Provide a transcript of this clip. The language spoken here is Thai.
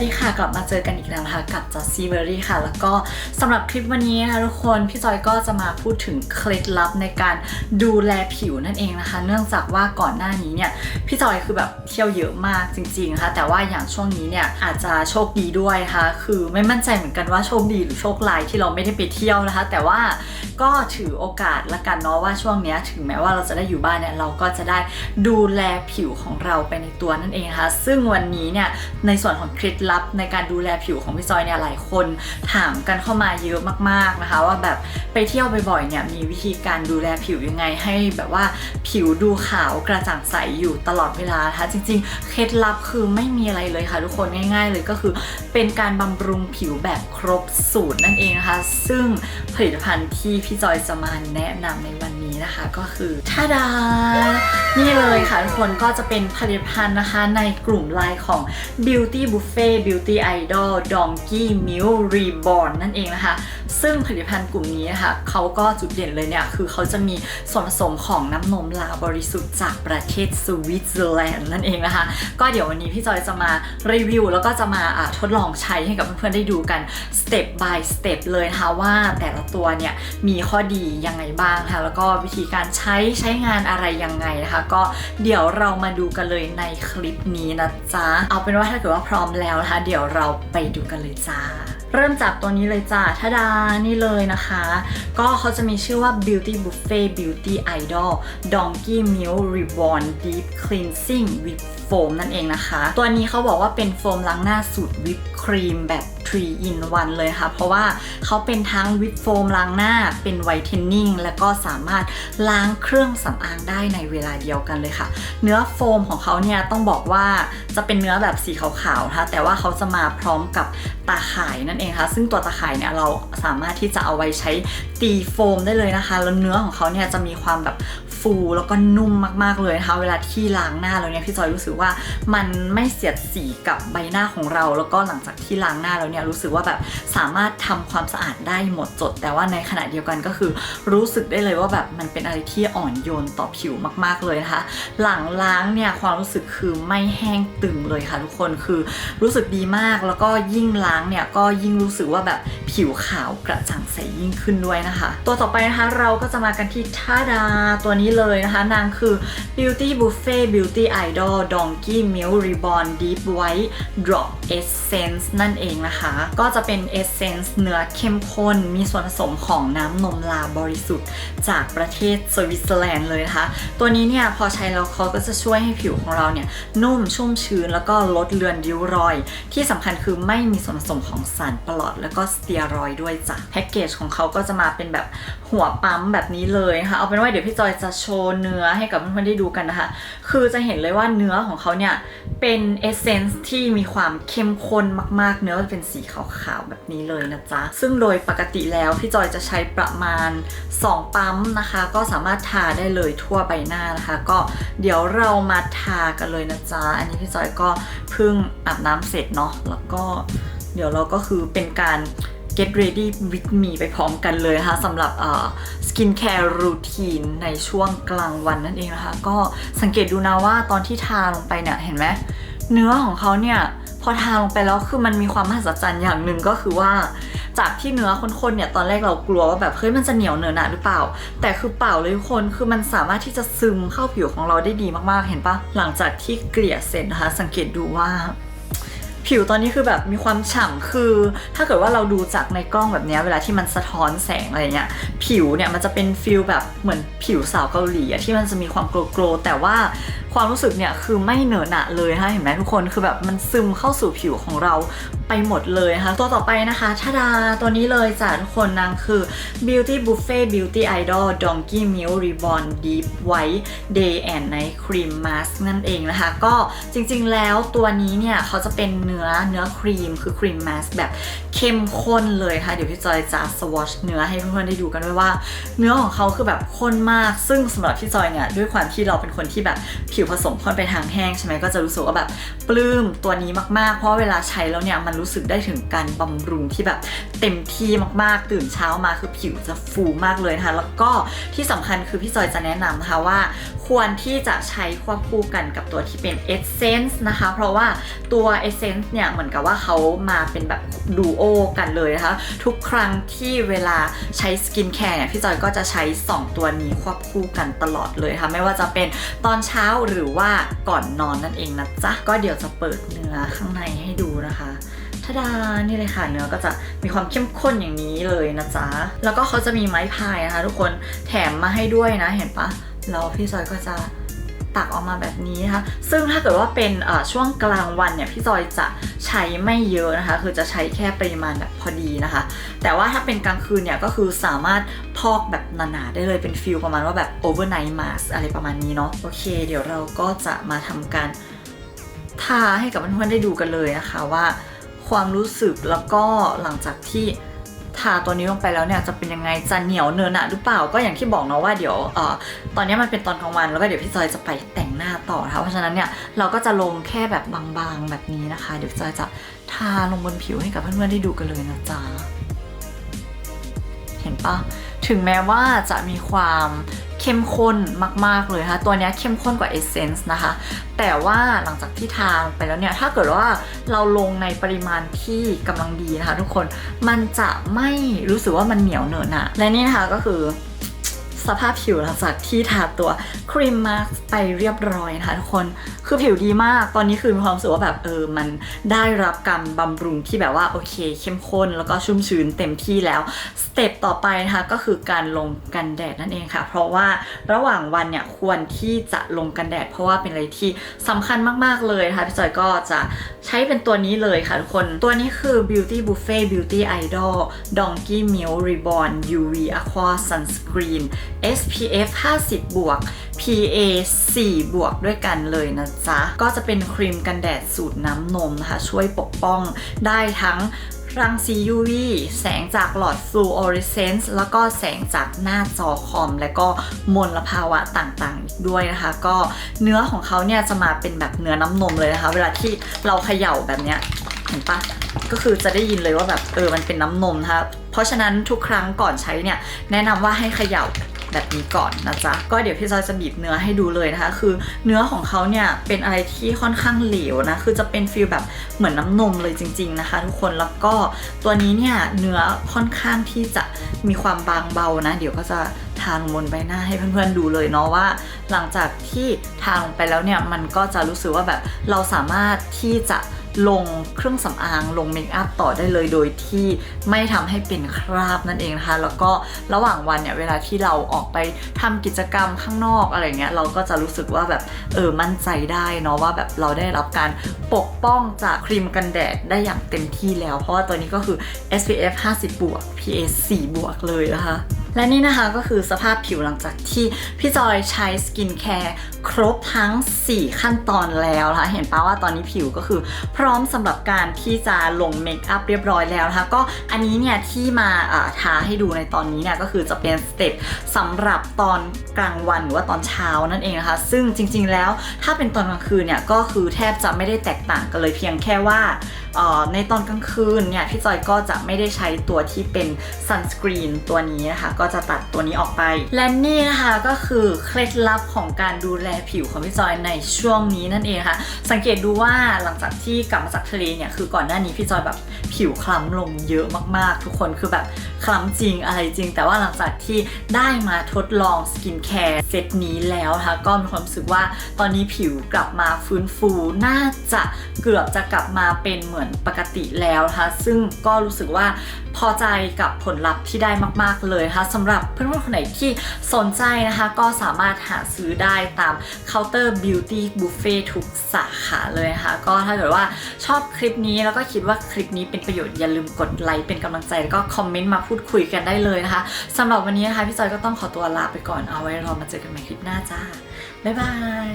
สวัสดีค่ะกลับมาเจอกันอีกแล้วนะคะกับจอซี่เบอรี่ค่ะ แล้วก็สำหรับคลิปวันนี้นะคะทุกคนพี่จอยก็จะมาพูดถึงเคล็ดลับในการดูแลผิวนั่นเองนะคะ เนื่องจากว่าก่อนหน้านี้เนี่ยพี่จอยคือแบบเที่ยวเยอะมากจริงๆนะคะแต่ว่าอย่างช่วงนี้เนี่ยอาจจะโชคดีด้วยนะคะคือไม่มั่นใจเหมือนกันว่าโชคดีหรือโชคร้ายที่เราไม่ได้ไปเที่ยวนะคะ แต่ว่าก็ถือโอกาสละกันเนาะว่าช่วงนี้ถึงแม้ว่าเราจะได้อยู่บ้านเนี่ยเราก็จะได้ดูแลผิวของเราไปในตัวนั่นเองนะคะซึ่งวันนี้เนี่ยในส่วนของเคล็ดลับในการดูแลผิวของพี่จอยเนี่ยหลายคนถามกันเข้ามาเยอะมากๆนะคะ ว่าแบบไปเที่ยวบ่อยๆเนี่ยมีวิธีการดูแลผิวยังไงให้แบบว่าผิวดูขาวกระจ่างใสอยู่ตลอดเวลานะคะจริงๆ เคล็ดลับคือไม่มีอะไรเลยค่ะทุกคนง่าย ๆ เลยก็คือเป็นการบำรุงผิวแบบครบสูตรนั่นเองนะคะ ซึ่งผลิตภัณฑ์ที่พี่จอยจะมาแนะนำในวัน นี้นะคะก็คือทาดา นี่เลยค่ะทุกคนก็จะเป็นผลิตภัณฑ์นะคะในกลุ่มไลน์ของ Beauty Buffet Beauty Idol Donkey Milk Reborn นั่นเองนะคะ ซึ่งผลิตภัณฑ์กลุ่มนี้นะคะเขาก็จุดเด่นเลยเนี่ย คือเขาจะมีส่วนผสมของน้ำนมลาบริสุทธิ์จากประเทศสวิตเซอร์แลนด์นั่นเองนะคะ ก็เดี๋ยววันนี้พี่จอยจะมารีวิว แล้วก็จะมาะทดลองใช้ให้กับเพื่อนๆได้ดูกัน step by step เลยนะคะว่าแต่ละตัวเนี่ยมีข้อดียังไงบ้างค่ะแล้วก็วิธีการใช้ใช้งานอะไรยังไงนะคะ ก็เดี๋ยวเรามาดูกันเลยในคลิปนี้นะจ๊ะ เอาเป็นว่าถ้าเกิดว่าพร้อมแล้วนะคะ เดี๋ยวเราไปดูกันเลยจ้า เริ่มจากตัวนี้เลยจ้าทาดา นี่เลยนะคะ ก็เขาจะมีชื่อว่า Beauty Buffet Beauty Idol Donkey Milk Reborn Deep Cleansing with Foam นั่นเองนะคะ ตัวนี้เขาบอกว่าเป็นโฟมล้างหน้าสูตรวิปครีมแบบ3 in 1 เลยค่ะ เพราะว่าเขาเป็นทั้งวิปโฟมล้างหน้า เป็นไวท์เทนนิ่ง แล้วก็สามารถล้างเครื่องสำอางได้ในเวลาเดียวกันเลยค่ะ เนื้อโฟมของเขาเนี่ยต้องบอกว่าจะเป็นเนื้อแบบสีขาวๆนะคะแต่ว่าเขาจะมาพร้อมกับตาข่ายนั่นเองค่ะ ซึ่งตัวตาข่ายเนี่ยเราสามารถที่จะเอาไว้ใช้ตีโฟมได้เลยนะคะ แล้วเนื้อของเขาเนี่ยจะมีความแบบฟูแล้วก็นุ่มมากๆเลยนะคะ เวลาที่ล้างหน้าแล้วเนี่ยพี่จอยรู้สึกว่ามันไม่เสียดสีกับใบหน้าของเรา แล้วก็หลังจากที่ล้างหน้าแล้วเนี่ยรู้สึกว่าแบบสามารถทำความสะอาดได้หมดจด แต่ว่าในขณะเดียวกันก็คือรู้สึกได้เลยว่าแบบมันเป็นอะไรที่อ่อนโยนต่อผิวมาก ๆเลยนะคะ หลังล้างเนี่ยความรู้สึกคือไม่แห้งตึงเลยค่ะทุกคนคือรู้สึกดีมากแล้วก็ยิ่งล้างเนี่ยก็ยิ่งรู้สึกว่าแบบ ผิวขาวกระจ่างใสยิ่งขึ้นด้วยนะคะ ตัวต่อไปนะคะเราก็จะมากันที่ท่าดาตัวนี้เลยนะคะ นางคือ Beauty Buffet Beauty Idol Donkey Milk Reborn Deep White Drop Essence นั่นเองนะคะ ก็จะเป็น Essence เนื้อเข้มข้น มีส่วนผสมของน้ำนมลาบริสุทธิ์ จากประเทศสวิตเซอร์แลนด์เลยนะคะ ตัวนี้เนี่ยพอใช้แล้วเขาก็จะช่วยให้ผิวของเราเนี่ยนุ่มชุ่มชื้นแล้วก็ลดเลือนริ้วรอย ที่สำคัญคือไม่มีส่วนผสมของสารปลอดแล้วก็สเตียรอยด้วยจ้ะแพ็กเกจของเขาก็จะมาเป็นแบบหัวปั๊มแบบนี้เลยนะคะเอาเป็นว่าเดี๋ยวพี่จอยจะโชว์เนื้อให้กับเพื่อนๆได้ดูกันนะคะ คือจะเห็นเลยว่าเนื้อของเขาเนี่ยเป็นเอเซนส์ที่มีความเข้มข้นมากๆ เนื้อเป็นสีขาวๆแบบนี้เลยนะจ๊ะ ซึ่งโดยปกติแล้วพี่จอยจะใช้ประมาณ 2 ปั๊มนะคะ ก็สามารถทาได้เลยทั่วใบหน้านะคะ ก็เดี๋ยวเรามาทากันเลยนะจ๊ะ อันนี้พี่จอยก็เพิ่งอาบน้ำเสร็จเนาะแล้วก็เดี๋ยวเราก็คือเป็นการ get ready with me ไปพร้อมกันเลยนะคะสำหรับสกินแคร์รูทีนในช่วงกลางวันนั่นเองนะคะ ก็สังเกตดูนะว่าตอนที่ทาลงไปเนี่ย เห็นไหมเนื้อของเขาเนี่ยพอทาลงไปแล้วคือมันมีความมหัศจรรย์อย่างหนึ่งก็คือว่า จากที่เนื้อข้นๆเนี่ยตอนแรกเรากลัวว่าแบบเฮ้ยมันจะเหนียวเนื้อหนาหรือเปล่า แต่คือเปล่าเลยทุกคนคือมันสามารถที่จะซึมเข้าผิวของเราได้ดีมากๆเห็นปะหลังจากที่เกลี่ยเสร็จนะคะ สังเกตดูว่า ผิวตอนนี้คือแบบมีความฉ่ำคือ ถ้าเกิดว่าเราดูจากในกล้องแบบนี้เวลาที่มันสะท้อนแสงอะไรเงี้ยผิวเนี่ยมันจะเป็นฟิลแบบเหมือนผิวสาวเกาหลีที่มันจะมีความโกลโกลแต่ว่าความรู้สึกเนี่ยคือไม่เหนอะหนะเลยฮะเห็นไหมทุกคนคือแบบมันซึมเข้าสู่ผิวของเรา ไปหมดเลยนะคะ ตัวต่อไปนะคะชาดาตัวนี้เลยจ้ะทุกคนนางคือ Beauty Buffet Beauty Idol Donkey Milk Reborn Deep White Day and Night Cream Mask นั่นเองนะคะ ก็จริงๆแล้วตัวนี้เนี่ยเขาจะเป็นเนื้อเนื้อครีมคือครีมมาสแบบเข้มข้นเลยค่ะ เดี๋ยวพี่จอยจะสวอชเนื้อให้เพื่อนๆได้ดูกันด้วยว่า เนื้อของเขาคือแบบข้นมาก ซึ่งสำหรับพี่จอยเนี่ยด้วยความที่เราเป็นคนที่แบบผิวผสมข้นไปทางแห้งใช่ไหมก็จะรู้สึกว่าแบบปลื้มตัวนี้มากๆ เพราะเวลาใช้แล้วเนี่ยมันรู้สึกได้ถึงการบำรุงที่แบบเต็มที่มากๆ ตื่นเช้ามาคือผิวจะฟูมากเลยนะคะแล้วก็ที่สำคัญคือพี่จอยจะแนะนำนะคะว่า ควรที่จะใช้ควบคู่กันกับตัวที่เป็น Essence นะคะ เพราะว่าตัว Essence เนี่ยเหมือนกับว่าเขามาเป็นแบบดูโอกันเลยนะคะ ทุกครั้งที่เวลาใช้สกินแคร์เนี่ยพี่จอยก็จะใช้ 2 ตัวนี้ควบคู่กันตลอดเลยค่ะไม่ว่าจะเป็นตอนเช้าหรือว่าก่อนนอนนั่นเองนะจ๊ะ ก็เดี๋ยวจะเปิดเนื้อข้างในให้ดูนะคะ ทะดานี่เลยค่ะเนื้อก็จะมีความเข้มข้นอย่างนี้เลยนะจ๊ะ แล้วก็เขาจะมีไม้พายนะคะ ทุกคนแถมมาให้ด้วยนะเห็นปะแล้วพี่จอยก็จะตักออกมาแบบนี้นะคะ ซึ่งถ้าเกิดว่าเป็นช่วงกลางวันเนี่ยพี่จอยจะใช้ไม่เยอะนะคะ คือจะใช้แค่ปริมาณแบบพอดีนะคะ แต่ว่าถ้าเป็นกลางคืนเนี่ยก็คือสามารถพอกแบบหนาๆได้เลยเป็นฟิลประมาณว่าแบบ overnight mask อะไรประมาณนี้เนาะ โอเค เดี๋ยวเราก็จะมาทำการทาให้กับเพื่อนๆได้ดูกันเลยนะคะว่า ความรู้สึกแล้วก็หลังจากที่ทาตัวนี้ลงไปแล้วเนี่ยจะเป็นยังไงจะเหนียวเนินอะหรือเปล่าก็อย่างที่บอกเนาะว่าเดี๋ยวเอ่อตอนนี้มันเป็นตอนกลางวันแล้วก็เดี๋ยวพี่จอยจะไปแต่งหน้าต่อนะคะเพราะฉะนั้นเนี่ยเราก็จะลงแค่แบบบางๆแบบนี้นะคะ เดี๋ยวจอยจะทาลงบนผิวให้กับเพื่อนๆได้ดูกันเลยนะจ๊ะเห็นปะถึงแม้ว่าจะมีความ เข้มข้นมากๆเลยนะคะตัวนี้เข้มข้นกว่าเอเซนส์นะคะ แต่ว่าหลังจากที่ทาไปแล้วเนี่ย ถ้าเกิดว่าเราลงในปริมาณที่กำลังดีนะคะทุกคน มันจะไม่รู้สึกว่ามันเหนียวเหนอะหนะและนี่นะคะก็คือสภาพผิวหลังจากที่ทาตัวครีมมาสไปเรียบร้อยนะคะทุกคน คือผิวดีมาก ตอนนี้คือมีความรู้สึกว่าแบบเออมันได้รับการบำรุงที่แบบว่าโอเค เข้มข้นแล้วก็ชุ่มชื้นเต็มที่แล้ว สเต็ปต่อไปนะคะก็คือการลงกันแดดนั่นเองค่ะ เพราะว่าระหว่างวันเนี่ยควรที่จะลงกันแดด เพราะว่าเป็นอะไรที่สำคัญมากๆเลยนะคะพี่จอยก็จะใช้เป็นตัวนี้เลยค่ะทุกคน ตัวนี้คือ Beauty Buffet Beauty Idol Donkey Milk Reborn UV Aqua Sunscreen SPF 50บวก PA 4 บวกด้วยกันเลยนะจ๊ะ ก็จะเป็นครีมกันแดดสูตรน้ำนมนะคะ ช่วยปกป้องได้ทั้งรังสี UV แสงจากหลอดฟลูออเรสเซนซ์แล้วก็แสงจากหน้าจอคอม และก็มลภาวะต่างๆ ด้วยนะคะ ก็เนื้อของเขาเนี่ยจะมาเป็นแบบเนื้อน้ำนมเลยนะคะ เวลาที่เราเขย่าแบบเนี้ยเห็นปะก็คือจะได้ยินเลยว่าแบบเออมันเป็นน้ำนมนะคะเพราะฉะนั้นทุกครั้งก่อนใช้เนี่ยแนะนำว่าให้เขย่า แบบนี้ก่อนนะจ๊ะ ก็เดี๋ยวพี่จอยจะบีบเนื้อให้ดูเลยนะคะ คือเนื้อของเขาเนี่ยเป็นอะไรที่ค่อนข้างเหลวนะ คือจะเป็นฟีลแบบเหมือนน้ำนมเลยจริง ๆนะคะ ทุกคน แล้วก็ตัวนี้เนี่ยเนื้อค่อนข้างที่จะมีความบางเบานะ เดี๋ยวก็จะทาลงบนใบหน้าให้เพื่อนๆดูเลยเนาะว่า หลังจากที่ทาลงไปแล้วเนี่ยมันก็จะรู้สึกว่าแบบเราสามารถที่จะ ลงเครื่องสำอางลงเมคอัพต่อได้เลยโดยที่ไม่ทำให้เป็นคราบนั่นเองนะคะ แล้วก็ระหว่างวันเนี่ยเวลาที่เราออกไปทำกิจกรรมข้างนอกอะไรเงี้ยเราก็จะรู้สึกว่าแบบเออมั่นใจได้เนาะว่าแบบเราได้รับการปกป้องจากครีมกันแดดได้อย่างเต็มที่แล้ว เพราะว่าตัวนี้ก็คือ SPF 50บวก PA 4บวกเลยนะคะ และนี่นะคะก็คือสภาพผิวหลังจากที่พี่จอยใช้สกินแคร์ครบทั้ง 4 ขั้นตอนแล้วนะคะเห็นปะว่าตอนนี้ผิวก็คือ พร้อมสำหรับการที่จะลงเมคอัพเรียบร้อยแล้วนะคะก็อันนี้เนี่ยที่มาทาให้ดูในตอนนี้เนี่ยก็คือจะเป็นสเต็ปสำหรับตอนกลางวันหรือว่าตอนเช้านั่นเองนะคะ ซึ่งจริงๆแล้วถ้าเป็นตอนกลางคืนเนี่ยก็คือแทบจะไม่ได้แตกต่างกันเลยเพียงแค่ว่า ในตอนกลางคืนเนี่ยพี่จอยก็จะไม่ได้ใช้ตัวที่เป็นซันสกรีนตัวนี้นะคะ ก็จะตัดตัวนี้ออกไป และนี่นะคะก็คือเคล็ดลับของการดูแลผิวของพี่จอยในช่วงนี้นั่นเองค่ะ สังเกตดูว่าหลังจากที่กลับมาจากทะเลเนี่ยคือก่อนหน้านี้พี่จอยแบบ ผิวคล้ำลงเยอะมากๆ ทุกคนคือแบบคล้ำจริงอะไรจริง แต่ว่าหลังจากที่ได้มาทดลองสกินแคร์เซตนี้แล้วนะคะก็มีความรู้สึกว่าตอนนี้ผิวกลับมาฟื้นฟูน่าจะเกือบจะกลับมาเป็นเหมือนปกติแล้วนะคะซึ่งก็รู้สึกว่าพอใจกับผลลัพธ์ที่ได้มาก ๆ เลยนะคะสำหรับเพื่อนๆคนไหนที่สนใจนะคะ ก็สามารถหาซื้อได้ตามเคาน์เตอร์ Beauty Buffet ทุกสาขาเลยนะคะก็ถ้าเกิดว่าชอบคลิปนี้แล้วก็คิดว่าคลิปนี้เป็นประโยชน์อย่าลืมกดไลค์เป็นกำลังใจแล้วก็คอมเมนต์มาพูดคุยกันได้เลยนะคะสำหรับวันนี้นะคะพี่จอยก็ต้องขอตัวลาไปก่อนเอาไว้รามาเจอกันใหม่คลิปหน้าจ้าบ๊ายบาย